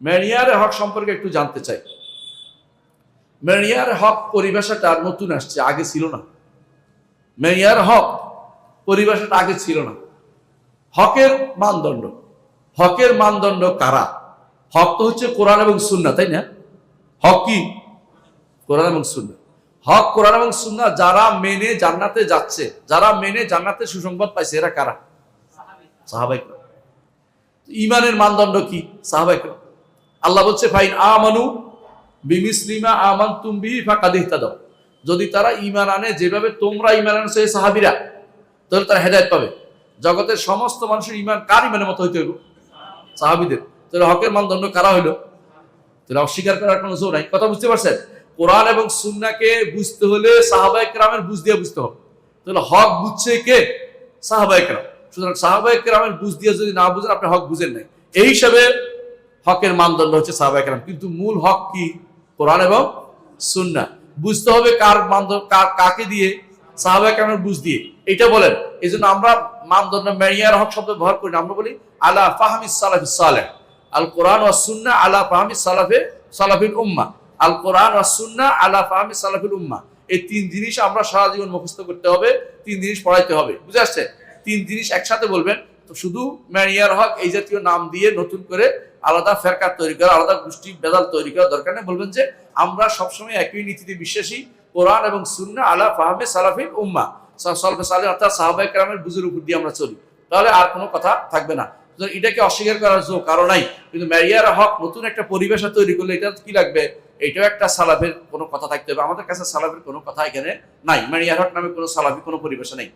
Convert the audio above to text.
Merrier হক সম্পর্কে একটু জানতে চাই। মেরিয়ার হক পরিভাষাটা নতুন আসছে, আগে ছিল না। মেনিয়ার হক পরিভাষাটা আগে ছিল না। হকের মানদণ্ড। হকের মানদণ্ড কারা? হক তো হচ্ছে কোরআন এবং সুন্না তাই না? হক কি? কোরআন এবং সুন্না হক, কোরআন এবং সুন্না যারা মেনে জান্নাতে যাচ্ছে, যারা মেনে জান্নাতে সুসংবাদ পাইছে, এরা কারা? সাহাবাইক ইমানের মানদণ্ড কি? সাহাবাইক আল্লাহ বলছে, ফাইন আমানু বিমিসলিমা আমান তুমি ফাঁকাদিহতা দাও যদি তারা ইমান আনে, যেভাবে তোমরা ইমান আনছো এই সাহাবিরা, তাহলে তারা হেদায়ত পাবে। জগতের সমস্ত মানুষের ইমান কার ইমানের মতো হইতে হইব? সাহাবিদের। তাহলে হকের মানদণ্ড কারা হইল? তাহলে অস্বীকার করার কোনো জোর নাই। কথা বুঝতে পারছেন? কোরআন এবং সুন্নাকে বুঝতে হলে সাহাবাই কেরামের বুঝ দিয়ে বুঝতে হবে। তাহলে হক বুঝছে কে? সাহাবাই কেরাম। সুতরাং সাহাবাই কেরামের বুঝ দিয়ে যদি না বুঝেন, আপনি হক বুঝেন নাই। এই হিসাবে হকের মানদণ্ড হচ্ছে সাহাবাই কেরাম। কিন্তু মূল হক কি? কোরআন এবং সুন্না বুঝতে হবে কার মানদণ্ড কাকে দিয়ে? সাহাবাই কেরামের বুঝ দিয়ে। এটা বলেন এই জন্য আমরা মানদণ্ড মেরিয়ার হক শব্দ ব্যবহার করি আমরা বলি, আলা ফাহমি সালাফি সালেহ। আল কোরআন সুন্না আলা ফাহমি সালাফে, সালাফিল উম্মা আল কোরআন সুন্না আলা ফাহমি সালাফিল উম্মা এই তিন জিনিস আমরা সারা জীবন মুখস্থ করতে হবে, তিন জিনিস পড়াইতে হবে। বুঝে আসছে? তিন জিনিস একসাথে বলবেন। তো শুধু ম্যানিয়ার হক এই জাতীয় নাম দিয়ে নতুন করে আলাদা ফেরকার তৈরি করা, আলাদা গোষ্ঠী বেদাল তৈরি করা দরকার নেই। বলবেন যে আমরা সবসময় একই নীতিতে বিশ্বাসী, কোরআন এবং সুন্না আলা ফাহমে সালাফিল উম্মা সলফে সালে অর্থাৎ সাহাবাই কেরামের বুঝের উপর দিয়ে আমরা চলি। তাহলে আর কোনো কথা থাকবে না। এটাকে অস্বীকার করার জো কারণ নাই। কিন্তু ম্যারিয়ার হক নতুন একটা পরিবেশ তৈরি করলে এটা কি লাগবে? এটাও একটা সালাফের কোনো কথা থাকতে হবে। আমাদের কাছে সালাফের কোনো কথা এখানে নাই। ম্যারিয়ার হক নামে কোনো সালাফি কোনো পরিবেশ নেই।